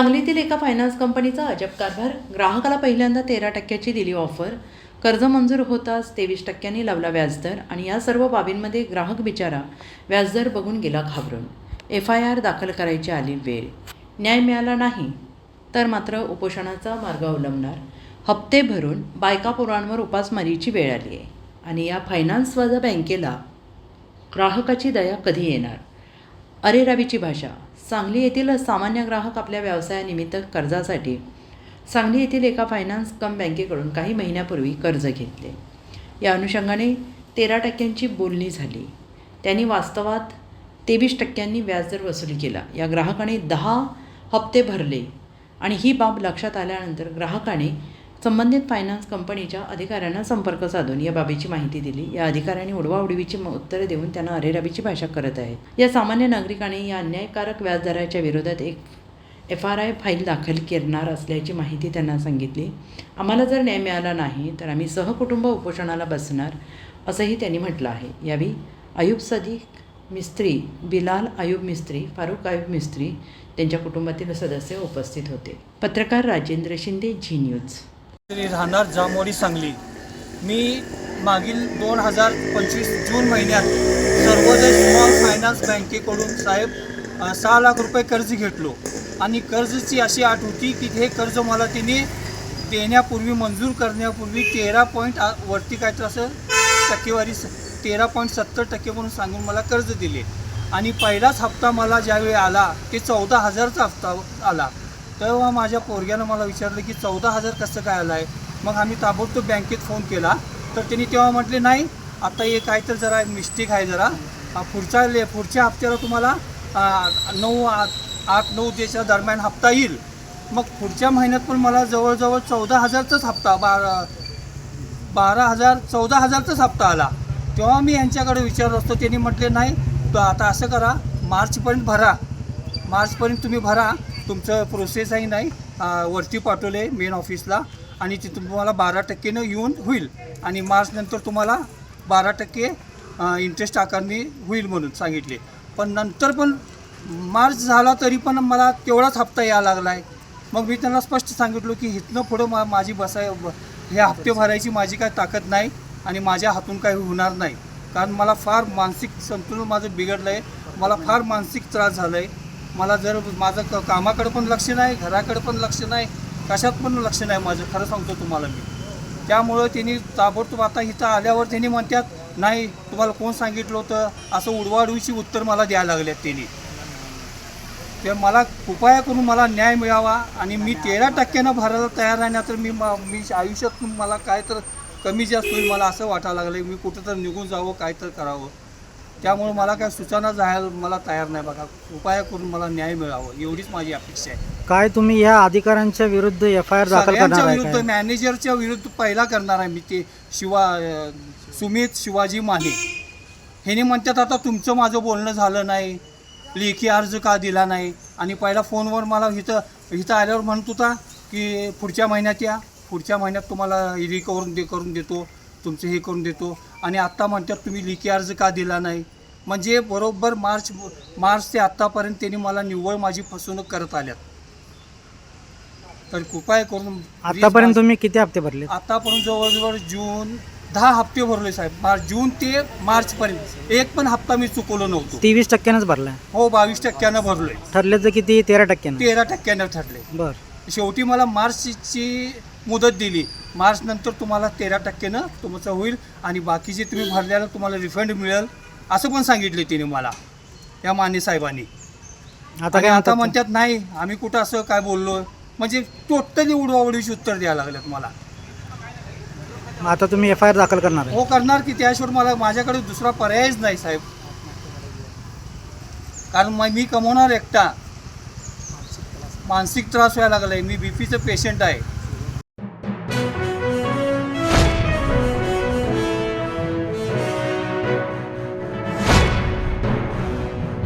सांगलीतील एका फायनान्स कंपनीचा अजब कारभार. ग्राहकाला पहिल्यांदा तेरा टक्क्याची दिली ऑफर कर्ज मंजूर होताच तेवीस टक्क्यांनी लावला व्याजदर आणि या सर्व बाबींमध्ये ग्राहक बिचारा व्याजदर बघून गेला घाबरून. एफ आय आर दाखल करायची आली वेळ. न्याय मिळाला नाही तर मात्र उपोषणाचा मार्ग अवलंबणार. हप्ते भरून बायका पोरांवर उपासमारीची वेळ आली आहे आणि या फायनान्सवाजा बँकेला ग्राहकाची दया कधी येणार? अरे रवीची भाषा. सांगली येथील सामान्य ग्राहक आपल्या व्यवसायानिमित्त कर्जासाठी. सांगली येथील एका फायनान्स कम बँकेकडून काही महिन्यापूर्वी कर्ज घेतले. या अनुषंगाने तेरा टक्क्यांची बोलणी झाली. त्यांनी वास्तवात तेवीस टक्क्यांनी व्याजदर वसूल केला. या ग्राहकाने दहा हप्ते भरले आणि ही बाब लक्षात आल्यानंतर ग्राहकाने संबंधित फायनान्स कंपनीच्या अधिकाऱ्यांना संपर्क साधून या बाबीची माहिती दिली. या अधिकाऱ्यांनी उडवाउडवीची म- उत्तरे देऊन त्यांना अरेराबीची भाषा करत आहेत. या सामान्य नागरिकाने या अन्यायकारक व्याजदराच्या विरोधात एक एफ आर आय फाईल दाखल करणार असल्याची माहिती त्यांना सांगितली. आम्हाला जर न्याय मिळाला नाही तर आम्ही सहकुटुंब उपोषणाला बसणार असंही त्यांनी म्हटलं आहे. यावेळी अयूब सदीक मिस्त्री बिलाल अयूब मिस्त्री फारुख अयूब मिस्त्री त्यांच्या कुटुंबातील सदस्य उपस्थित होते. पत्रकार राजेंद्र शिंदे झी न्यूज राहणार जामोडी सांगली. मी मागील दोन हजार पंचवीस जून महिन्यात सर्वोदय स्मॉल फायनान्स बँकेकडून साहेब सहा लाख रुपये कर्ज घेतलो. आणि कर्जची अशी आठ होती की हे कर्ज मला तिने देण्यापूर्वी मंजूर करण्यापूर्वी तेरा पॉईंट वरती काय तर असं टक्केवारी स- तेरा पॉईंट सत्तर टक्के म्हणून सांगून मला कर्ज दिले. आणि पहिलाच हप्ता मला ज्यावेळी आला ते चौदा हजारचा हप्ता आला. तेव्हा माझ्या पोरग्यानं मला विचारलं की चौदा हजार कसं काय आलं आहे मग आम्ही ताबडतोब बँकेत फोन केला. तर त्यांनी तेव्हा म्हटले नाही आता हे काय तर जरा मिस्टेक आहे जरा. पुढच्या ले पुढच्या हप्त्याला तुम्हाला नऊ आठ आठ नऊ देच्या दरम्यान हप्ता येईल. मग पुढच्या महिन्यात पण मला जवळजवळ चौदा हजारचाच हप्ता बारा बारा हजार चौदा हजारचाच हप्ता आला. तेव्हा मी यांच्याकडे विचारत असतो. त्यांनी म्हटले नाही तर आता असं करा मार्चपर्यंत भरा. मार्चपर्यंत तुम्ही भरा. तुमचं प्रोसेसही नाही वरती वरती पाठवले मेन ऑफिसला आणि ते तुम्हाला बारा टक्केनं येऊन होईल. आणि मार्चनंतर तुम्हाला बारा टक्के इंटरेस्ट आकारणी होईल म्हणून सांगितले. पण नंतर पण मार्च झाला तरी पण मला तेवढाच हप्ता यायला लागला आहे मग मी त्यांना स्पष्ट सांगितलं की इथनं पुढं मा माझी बसाय हे हप्ते भरायची माझी काय ताकद नाही आणि माझ्या हातून काही होणार नाही. कारण मला फार मानसिक संतुलन माझं बिघडलं आहे मला फार मानसिक त्रास झाला आहे मला जर माझं क कामाकडं पण लक्ष नाही घराकडं पण लक्ष नाही कशात पण लक्ष नाही माझं खरं सांगतो तुम्हाला मी. त्यामुळं त्यांनी ताबडतोब आता इथं आल्यावर त्यांनी म्हणतात नाही तुम्हाला कोण सांगितलं होतं? असं उडवाडवीची उत्तर मला द्यायला लागल्यात त्यांनी. ते मला कृपया करून मला न्याय मिळावा आणि मी तेरा टक्क्यानं भरायला तयार आहे ना तर मी मी आयुष्यात मला काय तर कमी जास्त होईल मला असं वाटायला लागलं मी कुठं तर निघून जावं काय तर करावं. त्यामुळे मला काय सूचना जायला मला तयार नाही बघा. कृपया करून मला न्याय मिळावं एवढीच माझी अपेक्षा आहे. काय तुम्ही या अधिकाऱ्यांच्या विरुद्ध एफ आय आर दाखल सगळ्यांच्या आहे विरुद्ध काय? मॅनेजरच्या विरुद्ध पहिला करणार आहे मी ते शिवा अं, सुमित शिवाजी माने. ह्याने म्हणतात आता तुमचं माझं बोलणं झालं नाही. लेखी अर्ज का दिला नाही? आणि पहिला फोनवर मला इथं इथं आल्यावर म्हणत होता की पुढच्या महिन्यात या. पुढच्या महिन्यात तुम्हाला री करून दे करून देतो. तुमचं हे करून देतो. आणि आत्ता म्हणतात तुम्ही लेखी अर्ज का दिला नाही? म्हणजे बरोबर मार्च मार्च ते आत्तापर्यंत त्यांनी मला निव्वळ माझी फसवणूक करत आल्यात. तर कृपया करून आतापर्यंत तुम्ही किती हप्ते भरले आतापर्यंत जवळजवळ जून दहा हप्ते भरले साहेब. मार्च जून ते मार्चपर्यंत. एक पण हप्ता मी चुकवलो नव्हतो. तेवीस टक्क्यानंच भरलाय? हो बावीस टक्क्यानं भरलोय. ठरल्याचं किती? तेरा टक्क्यानं. तेरा टक्क्यानं ठरले. बर. शेवटी मला मार्चची मुदत दिली. मार्च नंतर तुम्हाला तेरा टक्क्यानं तुमचं होईल आणि बाकीचे तुम्ही भरल्याला तुम्हाला रिफंड मिळेल असं पण सांगितले तिने मला या माने साहेबांनी. आता काय आता म्हणतात नाही आम्ही कुठं असं काय बोललो? म्हणजे टोटली उडवाउडीची उत्तर द्यायला लागल्यात मला. आता तुम्ही एफ आय आर दाखल करणार आहे. हो करणार की त्याशिवाय मला माझ्याकडे दुसरा पर्यायच नाही साहेब. कारण मग मी कमवणार एकटा. मानसिक त्रास व्हायला लागलाय मी बीपीचं पेशंट आहे.